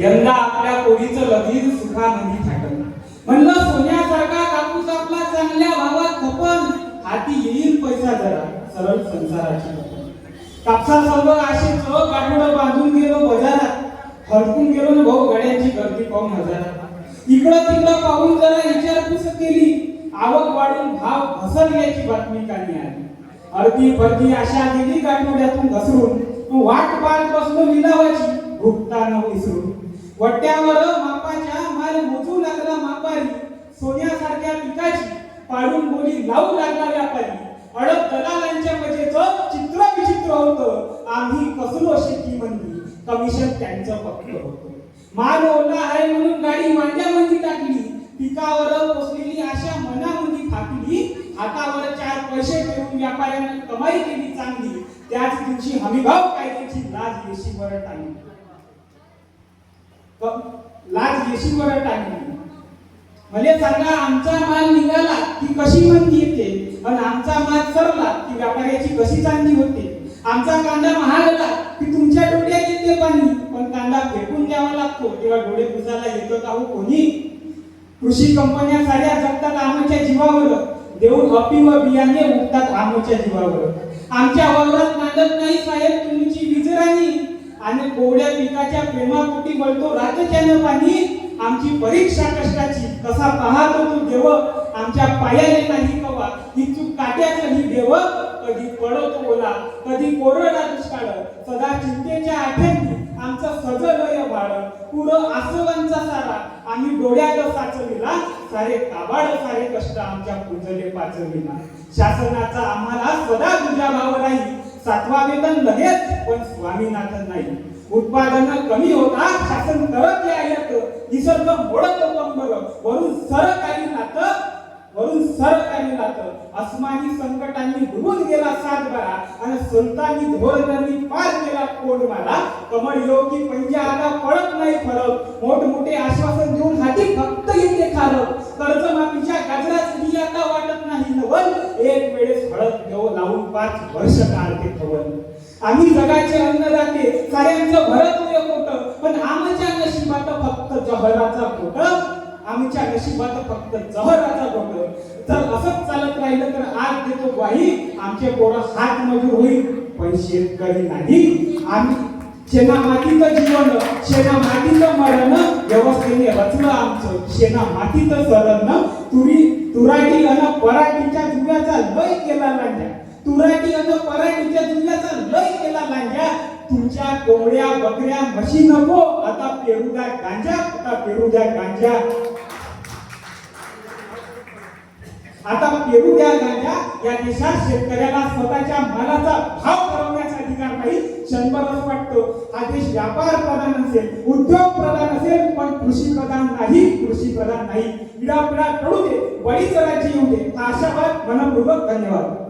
यंदा आपल्या पोरीचं लगीन सुखानंदी थाटलं म्हणलं सोन्यासारखा कापूस आपला चांगल्या भावात खपन. हाती येईल पैसा जरा सरळ संसाराची खपन कापसा सर्व आशेच बांधून गेलो बाजारात. हडकून गेलो ना भाऊ गड्यांची गर्दी पाहून हजारात. इकडं तिकडं पाहून जरा विचारपूस केली. आवक वाढून भाव घसरल्याची बातमी कानी आली. अर्धी पर्धी अशा गेली गाठोड्यातून घसरून. वाट पाहत बसलो लिलावाची भुकता न विसरून वट्ट्यावर मापाच्या माल मोजू लागला मापारी. सोन्यासारख्या पिकाची पाडून बोली लावू लागला व्यापारी. अडत दलालांच्या मजेचं चित्र विचित्र होतं. आम्ही कसलो शेती म्हणली कमिशन त्यांचं पक्क होतं. माल ओला आहे म्हणून गाडी मांड्यामध्ये टाकली. पिकावर पोचलेली आशा मनामध्ये थाकली हातावर चार पैसे ठेवून व्यापाऱ्यांनी कमाई केली चांगली. त्याच दिवशी हमीभाव कायद्याची लाज येशीवर टाकली क- लाज येशीवर टाकली म्हणजे सांगा आमचा माल निघाला की कशी मंदी येते? आणि आमचा माल सरला की व्यापाऱ्याची कशी चांदी होते? आमचा कांदा महागला की तुमच्या डोळ्यात येते पाणी? पण कांदा फेकून द्यावा लागतो तेव्हा डोळे पुसायला येतो का हो कोणी? कृषी कंपन्या साऱ्या जगतात आमच्या जीवावर. देऊन अपी व बियाणे उगतात आमच्या जीवावर. आमच्या वावरात मांडत नाही साहेब तुमची विजराणी. आणि कोवड्या पिकाच्या प्रेमापोटी वळतो रातच्यानं पाणी. आमची परीक्षा कष्टाची. कसा पाहतो तू देव? आमच्या पायाने नाही कवा. ही चूक काट्याचं ही देव. कधी पडतो ओला कधी कोरडा दुष्काळ. सदा चिंतेच्या आठ्यांनी आमचं सजलय भाड पुढं आसवांचा सारा. आम्ही डोळ्यात साचविला. सारे काबाड सारे कष्ट आमच्या पूजले पाचविला. शासनाचा आम्हाला सदा तुझ्या भाव राहील सातवा वेतन लगेच पण स्वामीनाथन नाही. उत्पादन कमी होतात शासन करत यायत निसर्ग मोडत कंबर. वरून सरकारी नातं वरून सरकारी नातं. अस्मानी संकटांनी डुबून गेला सात बारा आणि संतांनी धोरणांनी पार केला कोण मारा कमळ योगी पंजा आता पडत नाही फरक. मोठमोठे आश्वासन देऊन हाती फक्त येते खारक कर्जमाफीच्या गाजरात नाही नवल एक वेळेस हळद घेऊ लावून पाच वर्ष काढते खवल आम्ही जगाचे अन्नदाते साऱ्यांचं भरत खोट पण आमच्या नशिबात फक्त जहराचा खोट आमच्या नशिबात फक्त जहराचा खोट जर असंच चालत राहिलं तर आज देतो ग्वाही. आमचे पोरं हात मजूर होईल. पण शेतकरी नाही. आम्ही शेणा मातीचं जीवन शेणा मातीचं मरण व्यवस्थेने रचलं आमचं. शेणा मातीचं सरण तुरी तुराटी अन पराठीच्या जुव्याचा लय केला लांड्या. तुराटी अन पराठीच्या जुव्याचा लय केला लांड्या. तुमच्या कोंबड्या बकऱ्या म्हशी नको. आता पेरू द्या गांजा आता पेरू द्या गांजा. आता पेरू द्या गांजा. या देशात शेतकऱ्याला स्वतःच्या मालाचा भाव ठरवण्याचा अधिकार काही शंभरच वाटतो. हा देश व्यापार प्रधान असेल उद्योग प्रधान असेल पण कृषी प्रधान नाही कृषी प्रधान नाही. पिढा पिढा कळू दे वडीच राज्य येऊ दे. हा आशावाद मनपूर्वक धन्यवाद.